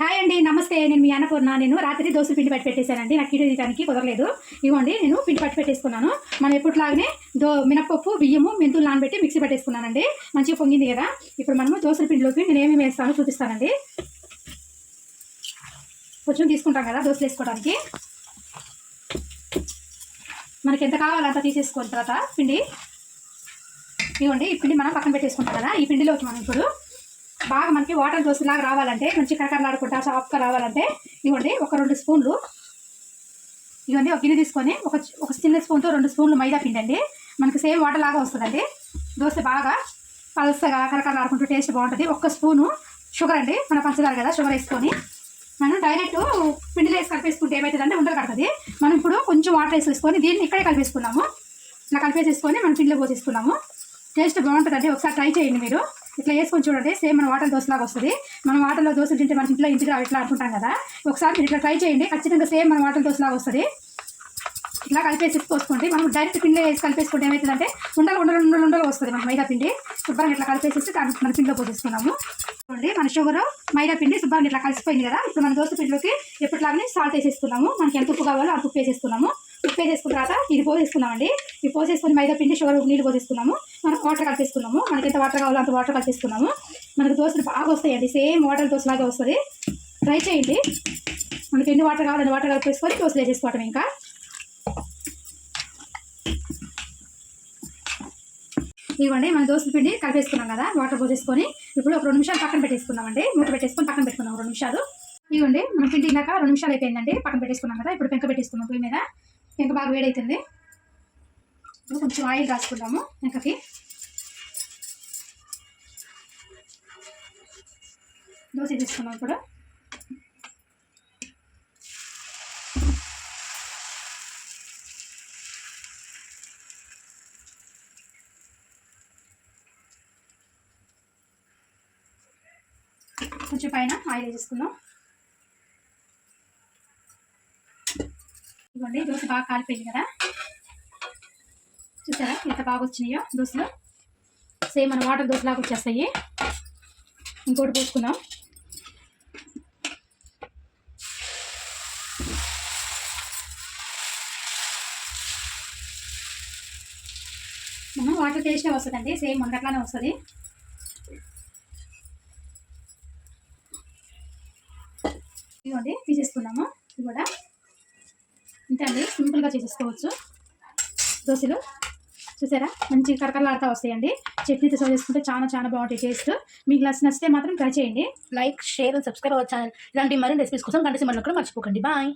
Hi అండి నమస్తే. నేను మీ అన్నపూర్ణ. నేను రాత్రి దోశ పిండి పట్టి పెట్టేశానండి. నాకు ఇటు తీయడానికి కుదరలేదు. ఇవ్వండి నేను పిండి పట్టి పెట్టేసుకున్నాను. మనం ఎప్పటిలాగానే దో మినపప్పు బియ్యము మెంతులు నానబెట్టి మిక్సీ పట్టేసుకున్నానండి. మంచిగా పొంగింది కదా? ఇప్పుడు మనము దోశల పిండిలోకి నేను ఏమేమి వేస్తానో చూపిస్తానండి. కొంచెం తీసుకుంటాం కదా దోశలు వేసుకోవడానికి. మనకి ఎంత కావాలో అంత తీసేసుకున్న తర్వాత పిండి. ఇవ్వండి ఈ పిండి మనం పక్కన పెట్టేసుకుంటాం కదా? ఈ పిండిలోకి మనం ఇప్పుడు బాగా మనకి వాటర్ దోశలాగా రావాలంటే మంచి కరకరలాడుకుంటా సాఫ్ట్గా రావాలంటే ఇవ్వండి ఒక రెండు స్పూన్లు. ఇవన్నీ ఒక గిన్నె తీసుకొని ఒక ఒక చిన్న స్పూన్తో రెండు స్పూన్లు మైదా పిండి అండి మనకి సేమ్ వాటర్ లాగా వస్తుందండి. దోశ బాగా పలసగా కరకరలాడుకుంటూ టేస్ట్ బాగుంటుంది. ఒక్క స్పూను షుగర్ అండి. మన పంచదార కదా షుగర్ వేసుకొని. మనం డైరెక్ట్ పిండిలో వేసి కలిపేసుకుంటే ఏమవుతుందంటే ఉండలు కడుతుంది. మనం ఇప్పుడు కొంచెం వాటర్ వేసి వేసుకొని దీన్ని ఇక్కడే కలిపేసుకున్నాము. ఇలా కలిపేసేసుకొని మనం పిండిలో పోసేసుకున్నాము. టేస్ట్ బాగుంటుందండి. ఒకసారి ట్రై చేయండి మీరు. ఇట్లా వేసుకొని చూడండి సేమ్ మన వాటర్ దోశలాగా వస్తుంది. మనం వాటర్లో దోశలు తింటే మన ఇంట్లో ఇంటికి ఇట్లా అనుకుంటాం కదా. ఒకసారి మీరు ఇట్లా ట్రై చేయండి ఖచ్చితంగా సేమ్ మన వాటర్ దోశలాగా వస్తుంది. ఇట్లా కలిపేసి పోసుకోండి మనం డైరెక్ట్ పిండి వేసి కలిపేసుకుంటే ఏమవుతుందంటే ఉండలు ఉండలు ఉండలు ఉండలు వస్తుంది మన మైదా పిండి. శుభ్రంగా ఇట్లా కలిపేసేసి దాన్ని మన పిండిలో పోసేసుకున్నాము. చూడండి మన షుగర్ మైదా పిండి శుభ్రంగా ఇట్లా కలిసిపోయింది కదా. ఇప్పుడు మన దోశ పిండిలోకి ఎప్పటిలాగానే సాల్ట్ వేసేసుకున్నాము. మనకి ఎంత ఉప్పు కావాలో అంత ఉప్పు వేసేసుకున్నాము. ఉప్పు వేసేసుకున్న తర్వాత ఇది పోసేసుకున్నామండి ఇది పోసేసుకొని మైదా పిండి షుగర్ నీళ్ళు పోసేసుకున్నాము. మనం వాటర్ కలిపేసుకున్నాము. మనకి ఎంత వాటర్ కావాలో అంత వాటర్ కలిపేసుకున్నాము. మనకి దోశలు బాగా వస్తాయండి సేమ్ వాటర్ దోశలాగా వస్తుంది. ట్రై చేయండి. మనకి ఎన్ని వాటర్ కావాలో వాటర్ కలిపేసుకొని దోశలు వేసేసుకోవటం ఇంకా. ఇవ్వండి మన దోశల పిండి కలిపేసుకున్నాం కదా వాటర్ పోసేసుకొని. ఇప్పుడు ఒక రెండు నిమిషాలు పక్కన పెట్టేసుకున్నామండి మూత పెట్టేసుకొని పక్కన పెట్టుకున్నాం రెండు నిమిషాలు. ఇవ్వండి మన పిండి ఇందాక రెండు నిమిషాలు అయిపోయిందండి. పక్కన పెట్టేసుకున్నాం కదా ఇప్పుడు పెంక పెట్టేసుకున్నాం పొయ్యి మీద. పెంక బాగా వేడవుతుంది ఇప్పుడు కొంచెం ఆయిల్ రాసుకుందాము పెంకకి దోశ తీసుకున్నాం ఇప్పుడు కొంచెం పైన ఆయిల్ వేసుకుందాం ఇవ్వండి దోశ బాగా కాలిపోయింది కదా. చూసారా? ఎంత బాగా వచ్చినాయో? దోశలు? సేమ్ మన వాటర్ దోశలాగా వచ్చేస్తాయి. ఇంకోటి పోసుకుందాం. మనం వాటర్ టేస్టే వస్తుందండి. సేమ్ మనకి వస్తుంది. ఇవ్వండి తీసేసుకున్నాము. ఇది కూడా. అంతే అండి. సింపుల్గా చేసేసుకోవచ్చు. దోశలు. చూసారా? మంచి కరకరలాడుతూ వస్తాయండి. చట్నీతో సర్వ్ చేసుకుంటే చాలా చాలా బాగుంటాయి టేస్ట్ మీకు గ్లాస్ నచ్చితే మాత్రం ట్రై చేయండి. లైక్ షేర్ అండ్ సబ్స్క్రైబ్ అవ్వచ్చు ఇలాంటి మరిన్ని రెసిపీస్ కోసం గంట సినిమాలో కూడా మర్చిపోకండి. బాయ్